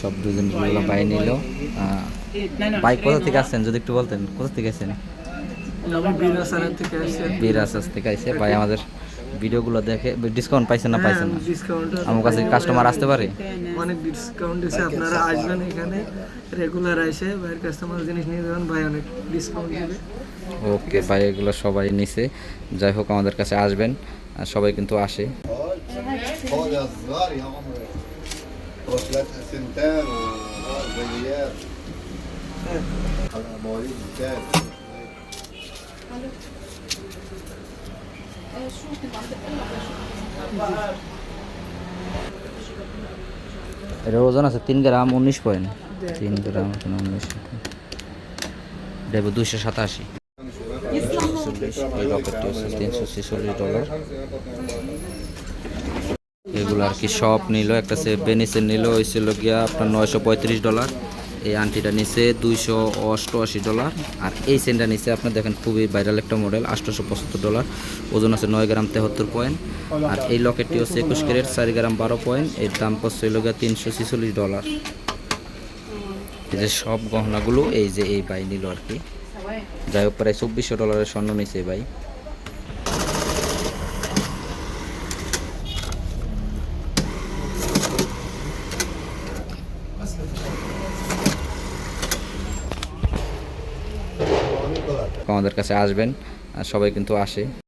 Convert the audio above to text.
সব দুজন ভাই নিল। ভাই কোথা থেকে আসছেন? যদি একটু বলতেন কোথা থেকে আসছেন? আসছি বিরাসাস থেকে আইসে ভাই আমাদের ভিডিওগুলো দেখে ডিসকাউন্ট পাইছেন না পাইছেন না? ডিসকাউন্ট আমার কাছে কাস্টমার আসতে পারে? অনেক ডিসকাউন্ট দিছে আপনারা আসবেন এখানে রেগুলার এসে ভাইয়ের কাস্টমার জিনিস নিয়ে যাবেন ভাই অনেক ডিসকাউন্ট দিবে ওকে ভাই এগুলো সবাই নিছে। যাই হোক আমাদের কাছে আসবেন। আর সবাই কিন্তু আসে। خد يا صغار يا عمري وصلات سنتان وزيات مواليد كام এটার ওজন আছে তিন গ্রাম উনিশ পয়েন্ট তিন গ্রাম এখানে উনিশ দেবো দুইশো সাতাশি এই রকেটটি হচ্ছে তিনশো ছেচল্লিশ ডলার এগুলো আর কি সব নিল, একটা সে বেনিসের নিল হয়েছিল গিয়া আপনার নয়শো পঁয়ত্রিশ ডলার। এই আন্টিটা নিচে দুইশো অষ্টআশি ডলার। আর এই সেন্টটা নিচে আপনার দেখেন খুবই ভাইরাল একটা মডেল আটশোশো পঁচাত্তর ডলার। ওজন আছে নয় গ্রাম তেহাত্তর পয়েন্ট। আর এই লকেটটি হচ্ছে একুশ ক্যারেট, চার গ্রাম বারো পয়েন্ট। এর দাম পড়ছে গিয়া তিনশো ছেচল্লিশ ডলার। এই যে সব গহনাগুলো এই যে এই বাই নিল আর কি। যাই হোক, প্রায় চব্বিশশো ডলারের স্বর্ণ নিচে ভাই। আমাদের কাছে আসবেন সবাই কিন্তু আসে।